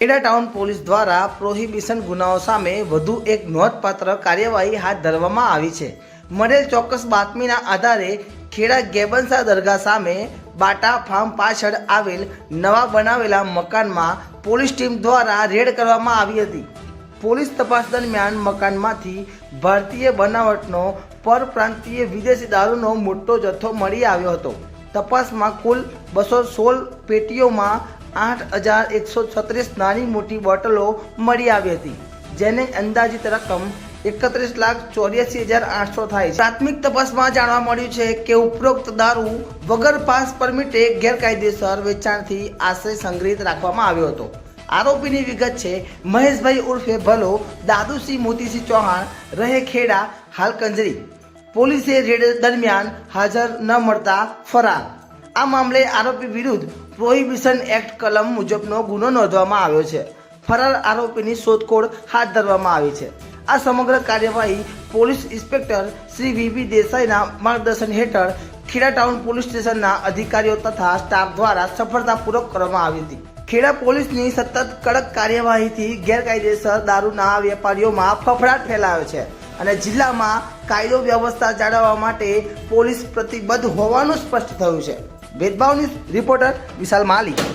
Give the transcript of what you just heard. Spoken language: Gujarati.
ખેડા ટાઉન પોલીસ દ્વારા પ્રોહિબિશન ગુનાઓ સામે વધુ એક નોંધપાત્ર કાર્યવાહી હાથ ધરવામાં આવી છે. મળેલ ચોક્કસ બાતમીના આધારે ખેડા ગેબનસા દરગાહ સામે બાટા ફાર્મ પાછળ આવેલ નવા બનાવેલા મકાનમાં પોલીસ ટીમ દ્વારા રેડ કરવામાં આવી હતી. પોલીસ તપાસ દરમિયાન મકાનમાંથી ભારતીય બનાવટનો પરપ્રાંતીય વિદેશી દારૂનો મોટો જથ્થો મળી આવ્યો હતો. તપાસમાં કુલ બસો સોળ પેટીઓમાં આઠ હજાર એકસો છત્રીસ નાની મોટી બોટલો મળી આવી હતી, જેને અંદાજિત રકમ એકત્રીસ લાખ ચોર્યાસી હજાર આઠસો થાય પ્રાથમિક તપાસમાં જાણવા મળ્યું છે કે ઉપરોક્ત દારૂ વગર પાસ પરમિટે ગેરકાયદેસર વેચાણથી આશ્રય સંગ્રહિત રાખવામાં આવ્યો હતો. આરોપીની વિગત છે, મહેશભાઈ ઉર્ફે ભલો, દાદુસિંહ મોતીસિંહ ચૌહાણ, રહે ખેડા, હાલ કંજરી. પોલીસે રેડ દરમિયાન હાજર ન મળતા ફરાર. આ મામલે આરોપી વિરુદ્ધ પ્રોહિબિશન એક્ટ કલમ મુજબનો ગુનો નોંધવામાં આવ્યો છે. ફરાર આરોપીની શોધખોળ હાથ ધરવામાં આવી છે. આ સમગ્ર કાર્યવાહી police inspector Shri V B દેસાઈના માર્ગદર્શન હેઠળ ખેડા ટાઉન પોલીસ સ્ટેશનના અધિકારીઓ તથા સ્ટાફ દ્વારા સફળતાપૂર્વક કરવામાં આવી હતી. ખેડા પોલીસની સતત કડક કાર્યવાહીથી ગેરકાયદેસર દારૂના વેપારીઓમાં ફફડાટ ફેલાયો છે અને જિલ્લામાં કાયદો વ્યવસ્થા જાળવવા માટે પોલીસ પ્રતિબદ્ધ હોવાનું સ્પષ્ટ થયું છે. ભેદભાવની રિપોર્ટર વિશાલ માલી